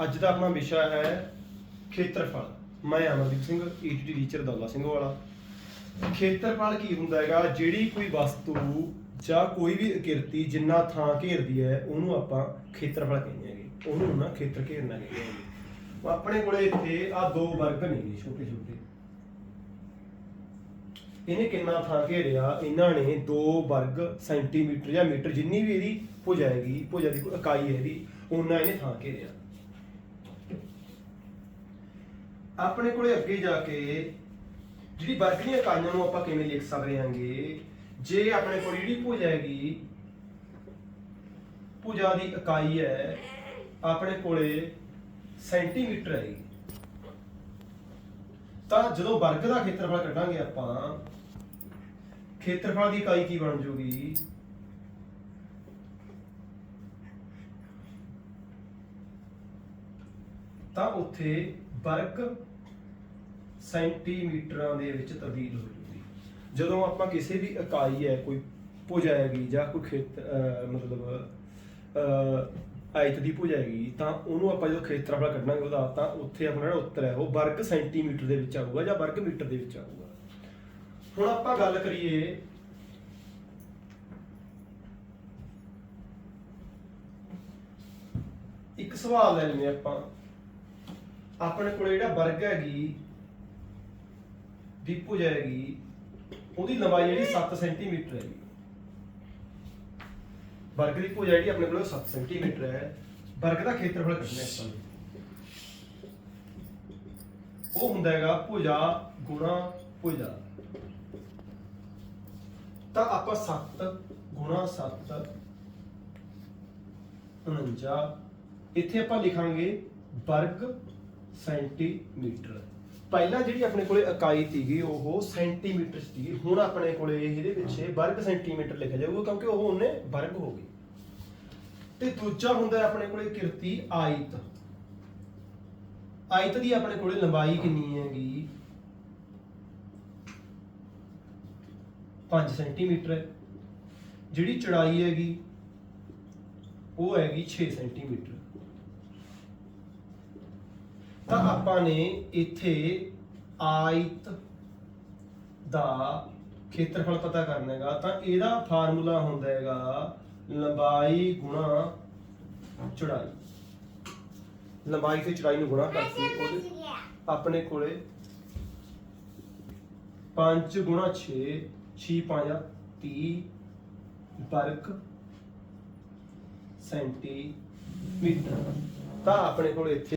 ਅੱਜ ਦਾ ਆਪਣਾ ਵਿਸ਼ਾ ਹੈ ਖੇਤਰਫਲ। ਮੈਂ ਅਮਰਦੀਪ ਸਿੰਘ ਈਟੀਟੀ ਟੀਚਰ ਦੌਲਾ ਸਿੰਘ ਵਾਲਾ। ਖੇਤਰਫਲ ਕੀ ਹੁੰਦਾ ਹੈਗਾ? ਜਿਹੜੀ ਕੋਈ ਵਸਤੂ ਜਾਂ ਕੋਈ ਵੀ ਆਕਿਰਤੀ ਜਿੰਨਾ ਥਾਂ ਘੇਰਦੀ ਹੈ, ਉਹਨੂੰ ਆਪਾਂ ਖੇਤਰਫਲ ਕਹਿੰਦੇ ਹੈਗੇ। ਉਹਨੂੰ ਨਾ ਖੇਤਰ ਘੇਰਨਾ ਕਹਿੰਦੇ ਹੈਗੇ। ਆਪਣੇ ਕੋਲੇ ਇੱਥੇ ਆ ਦੋ ਵਰਗ ਨੇਗੇ ਛੋਟੇ ਛੋਟੇ। ਇਹਨੇ ਕਿੰਨਾ ਥਾਂ ਘੇਰਿਆ? ਇਹਨਾਂ ਨੇ ਦੋ ਵਰਗ ਸੈਂਟੀਮੀਟਰ ਜਾਂ ਮੀਟਰ ਜਿੰਨੀ ਵੀ ਇਹਦੀ ਭੁਜਾ ਹੈਗੀ, ਭੁਜਾ ਦੀ ਇਕਾਈ ਹੈ ਇਹਦੀ ਉਹਨਾਂ ਇਹਨੇ ਥਾਂ ਘੇਰਿਆ। ਆਪਣੇ ਕੋਲੇ ਅੱਗੇ ਜਾ ਕੇ ਜਿਹੜੀ ਵਰਗ ਦੀਆਂ ਇਕਾਈਆਂ ਨੂੰ ਆਪਾਂ ਕਿਵੇਂ ਲਿਖ ਸਕਦੇ ਹਾਂਗੇ? ਜੇ ਆਪਣੇ ਕੋਲ ਜਿਹੜੀ ਭੁਜਾ ਹੈਗੀ ਭੁਜਾ ਦੀ ਇਕਾਈ ਹੈ, ਆਪਣੇ ਕੋਲੇ ਸੈਂਟੀਮੀਟਰ ਹੈਗੀ। ਤਾਂ ਜਦੋਂ ਵਰਗ ਦਾ ਖੇਤਰਫਲ ਕੱਢਾਂਗੇ ਆਪਾਂ, ਖੇਤਰਫਲ ਦੀ ਇਕਾਈ ਕੀ ਬਣ ਜੂਗੀ? ਤਾਂ ਉੱਥੇ ਵਰਗ ਸੈਂਟੀਮੀਟਰਾਂ ਦੇ ਵਿੱਚ ਤਬਦੀਲ ਹੋ ਜੂਗੀ ਜਦੋਂ ਆਪਾਂ ਕਿਸੇ ਵੀ ਇਕਾਈ ਹੈ, ਕੋਈ ਭੁਜਾ ਹੈਗੀ ਜਾਂ ਕੋਈ ਖੇਤ ਮਤਲਬ ਆਇਤ ਦੀ ਭੁਜ ਹੈਗੀ ਤਾਂ ਉਹਨੂੰ ਆਪਾਂ ਜਦੋਂ ਖੇਤਰਫਲ ਕੱਢਾਂਗੇ ਉਹਦਾ, ਤਾਂ ਉੱਥੇ ਆਪਣਾ ਜਿਹੜਾ ਉੱਤਰ ਹੈ, ਉਹ ਵਰਗ ਸੈਂਟੀਮੀਟਰ ਦੇ ਵਿੱਚ ਆਊਗਾ ਜਾਂ ਵਰਗ ਮੀਟਰ ਦੇ ਵਿੱਚ ਆਊਗਾ। ਹੁਣ ਆਪਾਂ ਗੱਲ ਕਰੀਏ ਇੱਕ ਸਵਾਲ ਲੈ ਲੈਂਦੇ ਆਪਾਂ। ਆਪਣੇ ਕੋਲ ਜਿਹੜਾ ਵਰਗ ਹੈਗੀ ਦੀ ਭੁਜਾ ਹੈਗੀ, ਉਹਦੀ ਲੰਬਾਈ ਜਿਹੜੀ 7 ਸੈਂਟੀਮੀਟਰ ਹੈਗੀ। ਵਰਗ ਦੀ ਭੁਜਾ ਜਿਹੜੀ ਆਪਣੇ ਕੋਲ 7 ਸੈਂਟੀਮੀਟਰ ਹੈ, ਵਰਗ ਦਾ ਖੇਤਰਫਲ ਕੱਢਣਾ ਆਪਾਂ ਨੂੰ। ਉਹ ਹੁੰਦਾ ਹੈਗਾ ਭੁਜਾ ਗੁਣਾ ਭੁਜਾ। ਤਾਂ ਆਪਾਂ 7 ਗੁਣਾ 7 49 ਇੱਥੇ ਆਪਾਂ ਲਿਖਾਂਗੇ ਵਰਗ ਸੈਂਟੀਮੀਟਰ। ਪਹਿਲਾਂ ਜਿਹੜੀ ਆਪਣੇ ਕੋਲੇ ਇਕਾਈ ਸੀਗੀ ਉਹ ਸੈਂਟੀਮੀਟਰ ਸੀਗੀ। ਹੁਣ ਆਪਣੇ ਕੋਲੇ ਇਹਦੇ ਪਿੱਛੇ ਵਰਗ ਸੈਂਟੀਮੀਟਰ ਲਿਖਿਆ ਜਾਊਗਾ ਕਿਉਂਕਿ ਉਹ ਉਹਨੇ ਵਰਗ ਹੋ ਗਈ ਤੇ ਦੂਜਾ ਹੁੰਦਾ ਹੈ ਆਪਣੇ ਕੋਲੇ ਕਿਰਤੀ ਆਇਤ। ਆਇਤ ਦੀ ਆਪਣੇ ਕੋਲੇ ਲੰਬਾਈ ਕਿੰਨੀ ਹੈਗੀ? 5 ਸੈਂਟੀਮੀਟਰ। ਜਿਹੜੀ ਚੌੜਾਈ ਹੈਗੀ ਉਹ ਹੈਗੀ 6 ਸੈਂਟੀਮੀਟਰ। ਤਾਂ ਆਪਾਂ ਨੇ ਇੱਥੇ ਆਇਤ ਦਾ ਖੇਤਰਫਲ ਪਤਾ ਕਰਨਾ ਹੈਗਾ। ਤਾਂ ਇਹਦਾ ਫਾਰਮੂਲਾ ਹੁੰਦਾ ਹੈਗਾ ਲੰਬਾਈ ਗੁਣਾ ਚੌੜਾਈ। ਲੰਬਾਈ ਤੇ ਚੌੜਾਈ ਨੂੰ ਗੁਣਾ ਕਰਕੇ ਉਹਦੇ ਆਪਣੇ ਕੋਲੇ 5 ਗੁਣਾ 6 6 5 30 ਵਰਗ ਸੈਂਟੀਮੀਟਰ। ਤਾਂ ਆਪਣੇ ਕੋਲ ਇੱਥੇ